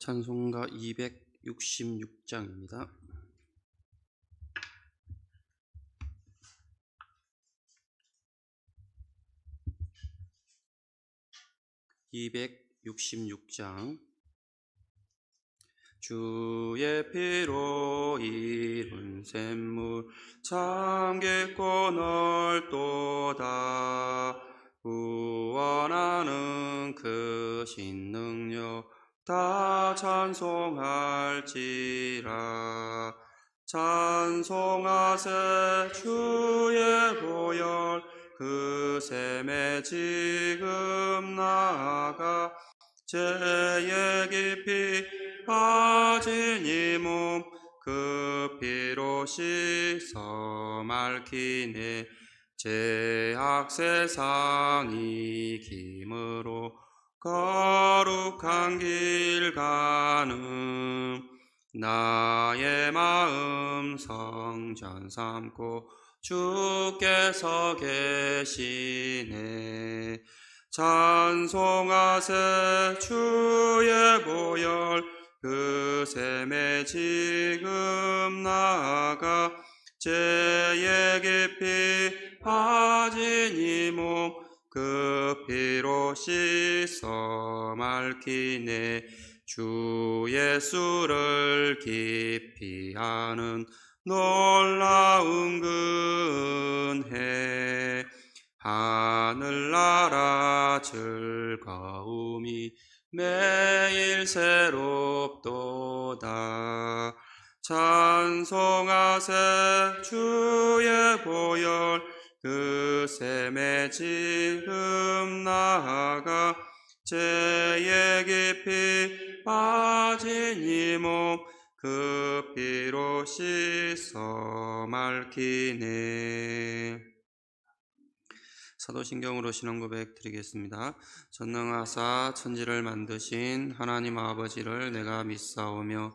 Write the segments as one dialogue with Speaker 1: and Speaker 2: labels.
Speaker 1: 찬송가 266장입니다. (266장) 주의 피로 이룬 샘물 참 깊고 넓도다 구원하는 그 신 능력 다 찬송할지라. 찬송하세 주의 보혈 그 샘에 지금 나아가 죄에 깊이 빠진 이 몸 그 피로 씻어 맑히네 죄악 세상 이 김으로 거룩한 길 가는 나의 마음 성전 삼고 주께서 계시네. 찬송하세 주의 보혈 그 샘에 지금 나아가 죄에 깊이 빠진 이몸 그 피로 씻어 맑히네 주 예수를 깊이 아는 놀라운 근혜 하늘나라 즐거움이 매일 새롭도다. 찬송하세 주의 보혈 그 샘에 지금 나아가 죄에 깊이 빠진 이몸 그 피로 씻어 맑히네 사도신경으로 신앙고백 드리겠습니다. 전능하사 천지를 만드신 하나님 아버지를 내가 믿사오며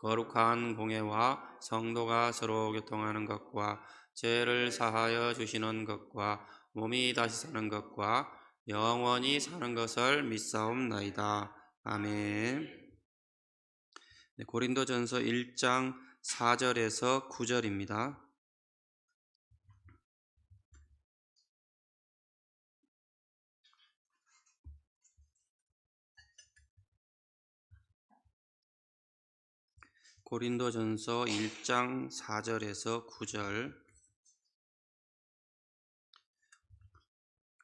Speaker 1: 거룩한 공예와 성도가 서로 교통하는 것과 죄를 사하여 주시는 것과 몸이 다시 사는 것과 영원히 사는 것을 믿사옵나이다. 아멘. 네, 고린도전서 1장 4절에서 9절입니다. 고린도전서 1장 4절에서 9절.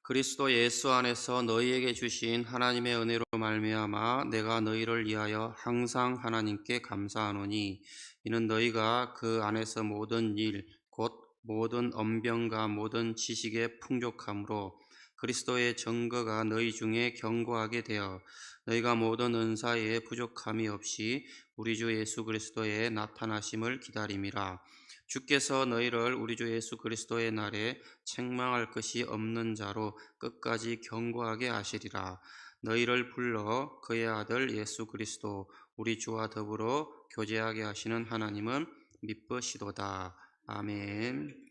Speaker 1: 그리스도 예수 안에서 너희에게 주신 하나님의 은혜로 말미암아 내가 너희를 위하여 항상 하나님께 감사하노니 이는 너희가 그 안에서 모든 일 곧 모든 언병과 모든 지식의 풍족함으로 그리스도의 증거가 너희 중에 견고하게 되어 너희가 모든 은사에 부족함이 없이 우리 주 예수 그리스도의 나타나심을 기다림이라. 주께서 너희를 우리 주 예수 그리스도의 날에 책망할 것이 없는 자로 끝까지 견고하게 하시리라. 너희를 불러 그의 아들 예수 그리스도 우리 주와 더불어 교제하게 하시는 하나님은 미쁘시도다. 아멘.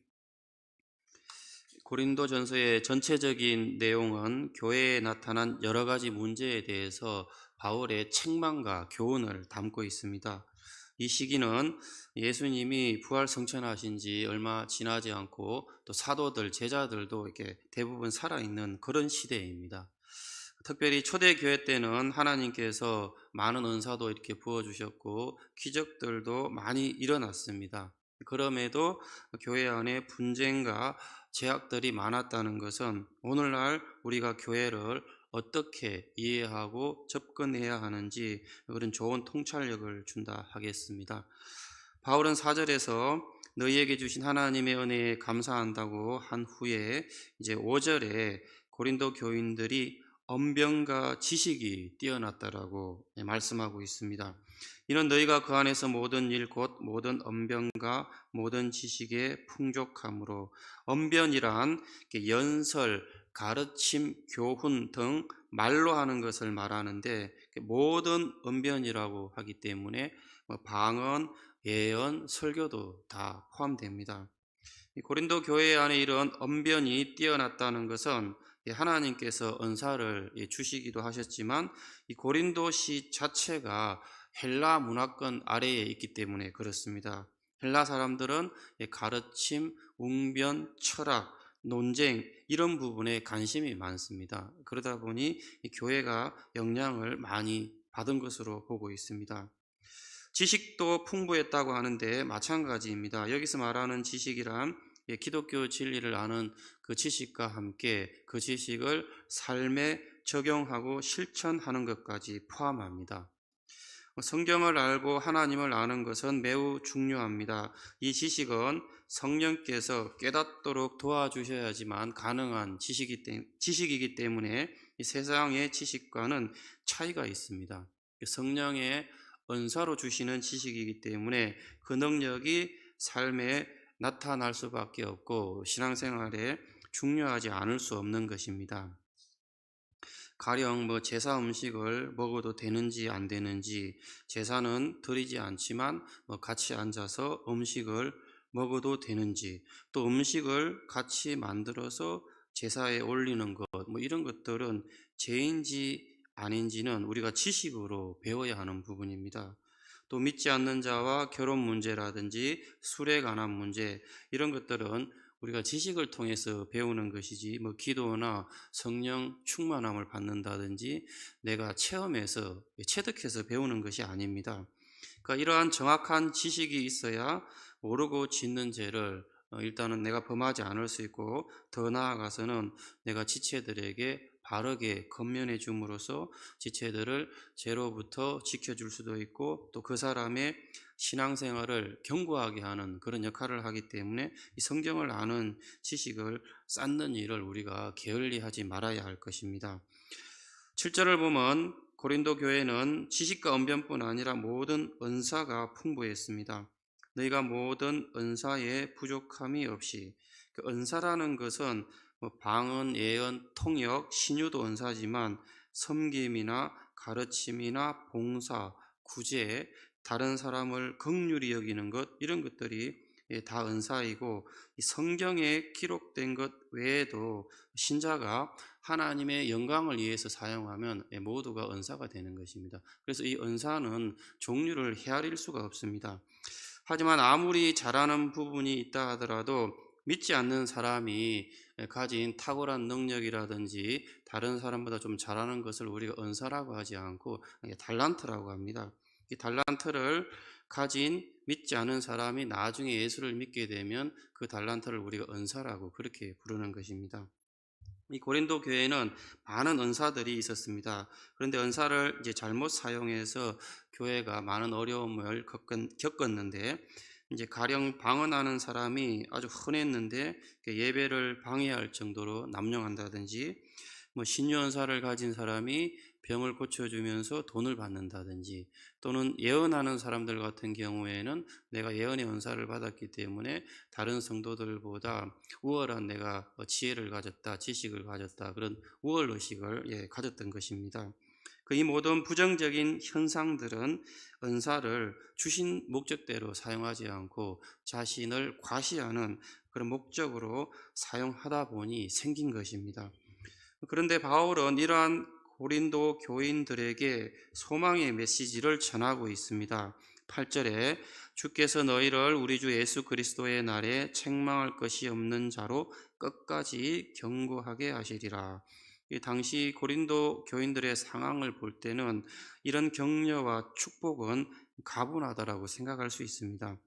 Speaker 1: 고린도 전서의 전체적인 내용은 교회에 나타난 여러 가지 문제에 대해서 바울의 책망과 교훈을 담고 있습니다. 이 시기는 예수님이 부활 성천하신 지 얼마 지나지 않고 또 사도들, 제자들도 이렇게 대부분 살아있는 그런 시대입니다. 특별히 초대교회 때는 하나님께서 많은 은사도 이렇게 부어주셨고 기적들도 많이 일어났습니다. 그럼에도 교회 안에 분쟁과 제약들이 많았다는 것은 오늘날 우리가 교회를 어떻게 이해하고 접근해야 하는지 그런 좋은 통찰력을 준다 하겠습니다. 바울은 4절에서 너희에게 주신 하나님의 은혜에 감사한다고 한 후에 이제 5절에 고린도 교인들이 언변과 지식이 뛰어났다라고 예, 말씀하고 있습니다. 이는 너희가 그 안에서 모든 일 곧 모든 언변과 모든 지식의 풍족함으로 언변이란 연설, 가르침, 교훈 등 말로 하는 것을 말하는데 모든 언변이라고 하기 때문에 뭐 방언, 예언, 설교도 다 포함됩니다. 이 고린도 교회 안에 이런 언변이 뛰어났다는 것은 이 하나님께서 은사를 예, 주시기도 하셨지만 이 고린도시 자체가 헬라 문화권 아래에 있기 때문에 그렇습니다. 헬라 사람들은 이 가르침, 웅변, 철학, 논쟁 이런 부분에 관심이 많습니다. 그러다 보니 이 교회가 영향을 많이 받은 것으로 보고 있습니다. 지식도 풍부했다고 하는데 마찬가지입니다. 여기서 말하는 지식이란 예, 기독교 진리를 아는 그 지식과 함께 그 지식을 삶에 적용하고 실천하는 것까지 포함합니다. 성경을 알고 하나님을 아는 것은 매우 중요합니다. 이 지식은 성령께서 깨닫도록 도와주셔야지만 가능한 지식이기 때문에 이 세상의 지식과는 차이가 있습니다. 성령의 은사로 주시는 지식이기 때문에 그 능력이 삶에 나타날 수밖에 없고 신앙생활에 중요하지 않을 수 없는 것입니다. 가령 뭐 제사 음식을 먹어도 되는지 안 되는지 제사는 드리지 않지만 뭐 같이 앉아서 음식을 먹어도 되는지 또 음식을 같이 만들어서 제사에 올리는 것 뭐 이런 것들은 죄인지 아닌지는 우리가 지식으로 배워야 하는 부분입니다. 또 믿지 않는 자와 결혼 문제라든지 술에 관한 문제 이런 것들은 우리가 지식을 통해서 배우는 것이지 뭐 기도나 성령 충만함을 받는다든지 내가 체험해서 체득해서 배우는 것이 아닙니다. 그러니까 이러한 정확한 지식이 있어야 모르고 짓는 죄를 어, 일단은 내가 범하지 않을 수 있고 더 나아가서는 내가 지체들에게 바르게 건면해 줌으로써 지체들을 죄로부터 지켜줄 수도 있고 또 그 사람의 신앙생활을 견고하게 하는 그런 역할을 하기 때문에 이 성경을 아는 지식을 쌓는 일을 우리가 게을리하지 말아야 할 것입니다. 7절을 보면 고린도 교회는 지식과 언변뿐 아니라 모든 은사가 풍부했습니다. 너희가 모든 은사에 부족함이 없이 그 은사라는 것은 뭐 방언, 예언, 통역, 신유도 은사지만 섬김이나 가르침이나 봉사, 구제, 다른 사람을 극률히 여기는 것 이런 것들이 예, 다 은사이고 성경에 기록된 것 외에도 신자가 하나님의 영광을 위해서 사용하면 예, 모두가 은사가 되는 것입니다. 그래서 이 은사는 종류를 헤아릴 수가 없습니다. 하지만 아무리 잘하는 부분이 있다 하더라도 믿지 않는 사람이 가진 탁월한 능력이라든지 다른 사람보다 좀 잘하는 것을 우리가 은사라고 하지 않고 달란트라고 합니다. 이 달란트를 가진 믿지 않은 사람이 나중에 예수를 믿게 되면 그 달란트를 우리가 은사라고 그렇게 부르는 것입니다. 이 고린도 교회는 많은 은사들이 있었습니다. 그런데 은사를 이제 잘못 사용해서 교회가 많은 어려움을 겪었는데 이제 가령 방언하는 사람이 아주 흔했는데 예배를 방해할 정도로 남용한다든지 뭐 신유언사를 가진 사람이 병을 고쳐주면서 돈을 받는다든지 또는 예언하는 사람들 같은 경우에는 내가 예언의 은사를 받았기 때문에 다른 성도들보다 우월한 내가 지혜를 가졌다, 지식을 가졌다 그런 우월 의식을 예, 가졌던 것입니다. 그이 모든 부정적인 현상들은 은사를 주신 목적대로 사용하지 않고 자신을 과시하는 그런 목적으로 사용하다 보니 생긴 것입니다. 그런데 바울은 이러한 고린도 교인들에게 소망의 메시지를 전하고 있습니다. 8절에 주께서 너희를 우리 주 예수 그리스도의 날에 책망할 것이 없는 자로 끝까지 경고하게 하시리라. 당시 고린도 교인들의 상황을 볼 때는 이런 격려와 축복은 가분하다라고 생각할 수 있습니다.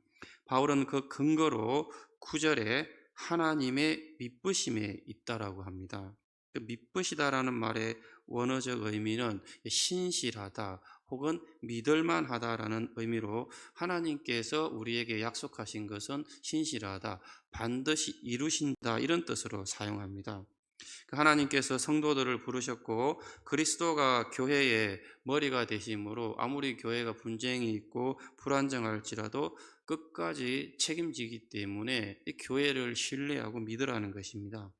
Speaker 1: 바울은 그 근거로 9절에 하나님의 믿부심에 있다라고 합니다. 그 믿부시다라는 말의 원어적 의미는 신실하다 혹은 믿을만하다라는 의미로 하나님께서 우리에게 약속하신 것은 신실하다, 반드시 이루신다 이런 뜻으로 사용합니다. 그 하나님께서 성도들을 부르셨고 그리스도가 교회의 머리가 되심으로 아무리 교회가 분쟁이 있고 불안정할지라도 끝까지 책임지기 때문에 이 교회를 신뢰하고 믿으라는 것입니다.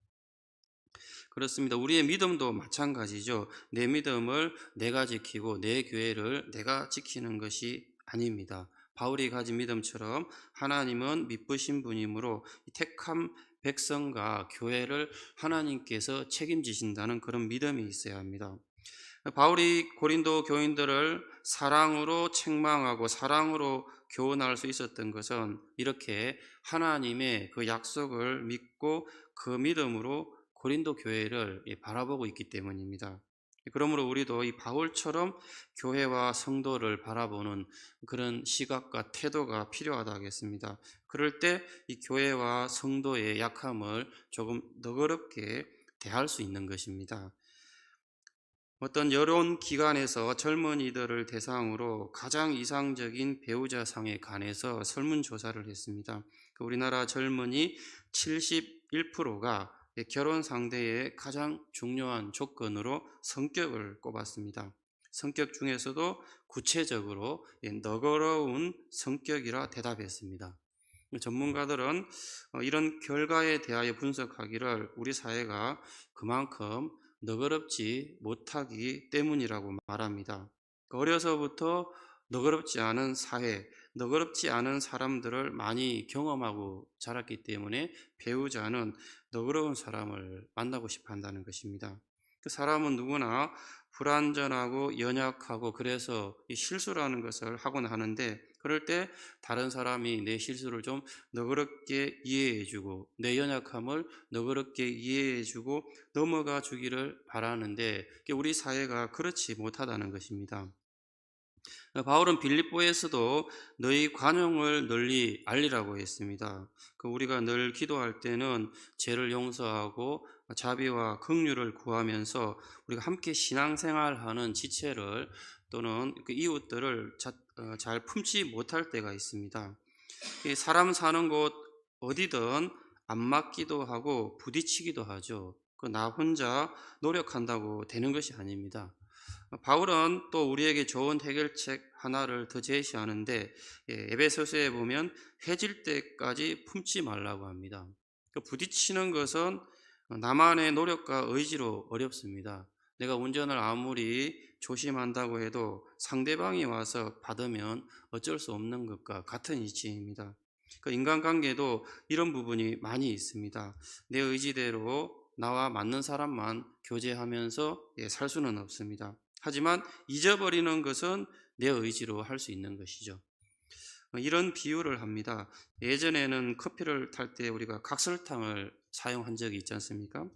Speaker 1: 그렇습니다. 우리의 믿음도 마찬가지죠. 내 믿음을 내가 지키고 내 교회를 내가 지키는 것이 아닙니다. 바울이 가진 믿음처럼 하나님은 미쁘신 분이므로 택한 백성과 교회를 하나님께서 책임지신다는 그런 믿음이 있어야 합니다. 바울이 고린도 교인들을 사랑으로 책망하고 사랑으로 교훈할 수 있었던 것은 이렇게 하나님의 그 약속을 믿고 그 믿음으로 고린도 교회를 바라보고 있기 때문입니다. 그러므로 우리도 이 바울처럼 교회와 성도를 바라보는 그런 시각과 태도가 필요하다 하겠습니다. 그럴 때 이 교회와 성도의 약함을 조금 너그럽게 대할 수 있는 것입니다. 어떤 여론 기관에서 젊은이들을 대상으로 가장 이상적인 배우자상에 관해서 설문조사를 했습니다. 그 우리나라 젊은이 71%가 결혼 상대의 가장 중요한 조건으로 성격을 꼽았습니다. 성격 중에서도 구체적으로 너그러운 성격이라 대답했습니다. 전문가들은 어, 이런 결과에 대하여 분석하기를 우리 사회가 그만큼 너그럽지 못하기 때문이라고 말합니다. 어려서부터 너그럽지 않은 사회, 너그럽지 않은 사람들을 많이 경험하고 자랐기 때문에 배우자는 너그러운 사람을 만나고 싶어 한다는 것입니다. 그 사람은 누구나 불완전하고 연약하고 그래서 실수라는 것을 하곤 하는데 그럴 때 다른 사람이 내 실수를 좀 너그럽게 이해해주고 내 연약함을 너그럽게 이해해주고 넘어가 주기를 바라는데 우리 사회가 그렇지 못하다는 것입니다. 바울은 빌립보에서도 너희 관용을 널리 알리라고 했습니다. 그 우리가 늘 기도할 때는 죄를 용서하고 자비와 긍휼을 구하면서 우리가 함께 신앙생활하는 지체를 또는 그 이웃들을 어, 잘 품지 못할 때가 있습니다. 사람 사는 곳 어디든 안 맞기도 하고 부딪히기도 하죠. 그 나 혼자 노력한다고 되는 것이 아닙니다. 바울은 또 우리에게 좋은 해결책 하나를 더 제시하는데 예, 에베소서에 보면 해질 때까지 품지 말라고 합니다. 그 부딪히는 것은 나만의 노력과 의지로 어렵습니다. 내가 운전을 아무리 조심한다고 해도 상대방이 와서 받으면 어쩔 수 없는 것과 같은 이치입니다. 그 인간관계도 이런 부분이 많이 있습니다. 내 의지대로 나와 맞는 사람만 교제하면서 예, 살 수는 없습니다. 하지만 잊어버리는 것은 내 의지로 할 수 있는 것이죠. 이런 비유를 합니다. 예전에는 커피를 탈 때 우리가 각설탕을 사용한 적이 있지 않습니까?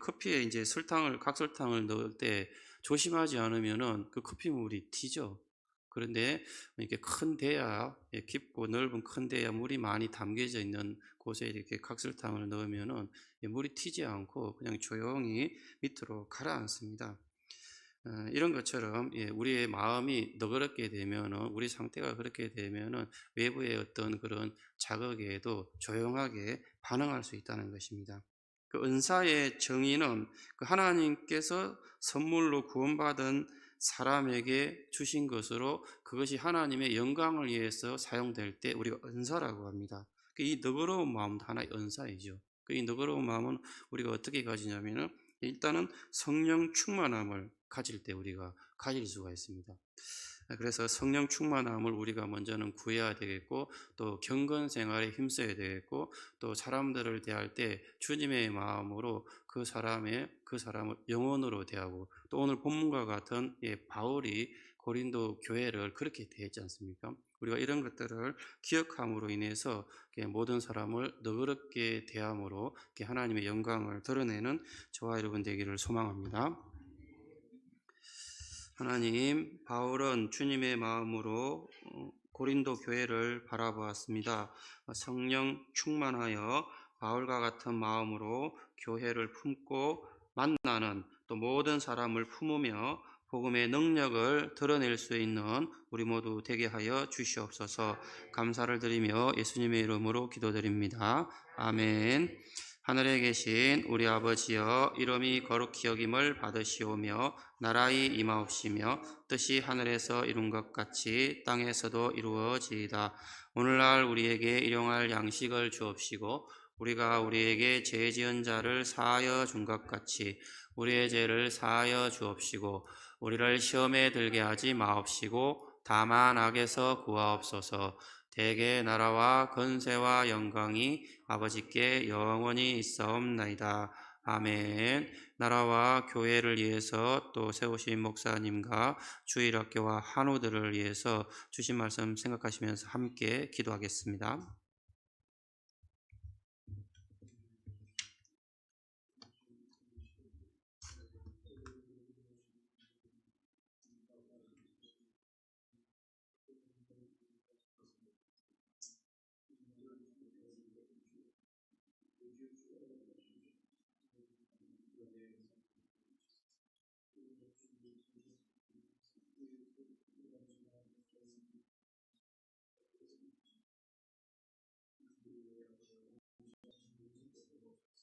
Speaker 1: 커피에 이제 설탕을 각설탕을 넣을 때 조심하지 않으면은 그 커피물이 튀죠. 그런데 이렇게 큰 대야 예, 깊고 넓은 큰 대야 물이 많이 담겨져 있는 곳에 이렇게 각설탕을 넣으면은 물이 튀지 않고 그냥 조용히 밑으로 가라앉습니다. 어, 이런 것처럼 예, 우리의 마음이 너그럽게 되면 우리 상태가 그렇게 되면 외부의 어떤 그런 자극에도 조용하게 반응할 수 있다는 것입니다. 그 은사의 정의는 그 하나님께서 선물로 구원받은 사람에게 주신 것으로 그것이 하나님의 영광을 위해서 사용될 때 우리가 은사라고 합니다. 그이 너그러운 마음도 하나의 은사이죠. 그이 너그러운 마음은 우리가 어떻게 가지냐면은 일단은 성령 충만함을 가질 때 우리가 가질 수가 있습니다. 그래서 성령 충만함을 우리가 먼저는 구해야 되겠고 또 경건 생활에 힘써야 되겠고 또 사람들을 대할 때 주님의 마음으로 그 사람의 그 사람을 영혼으로 대하고 또 오늘 본문과 같은 예, 바울이 고린도 교회를 그렇게 대했지 않습니까? 우리가 이런 것들을 기억함으로 인해서 모든 사람을 너그럽게 대함으로 하나님의 영광을 드러내는 저와 여러분 되기를 소망합니다. 하나님, 바울은 주님의 마음으로 어, 고린도 교회를 바라보았습니다. 성령 충만하여 바울과 같은 마음으로 교회를 품고 만나는 또 모든 사람을 품으며 복음의 능력을 드러낼 수 있는 우리 모두 되게 하여 주시옵소서 감사를 드리며 예수님의 이름으로 기도드립니다. 아멘. 하늘에 계신 우리 아버지여 이름이 거룩히 여김을 받으시오며 나라의 임하옵시며 뜻이 하늘에서 이룬 것 같이 땅에서도 이루어지이다 오늘날 우리에게 일용할 양식을 주옵시고 우리가 우리에게 죄 지은 자를 사하여 준 것 같이 우리의 죄를 사하여 주옵시고 우리를 시험에 들게 하지 마옵시고 다만 악에서 구하옵소서 대개 나라와 건세와 영광이 아버지께 영원히 있사옵나이다. 아멘. 나라와 교회를 위해서 또 세우신 목사님과 주일학교와 한우들을 위해서 주신 말씀 생각하시면서 함께 기도하겠습니다.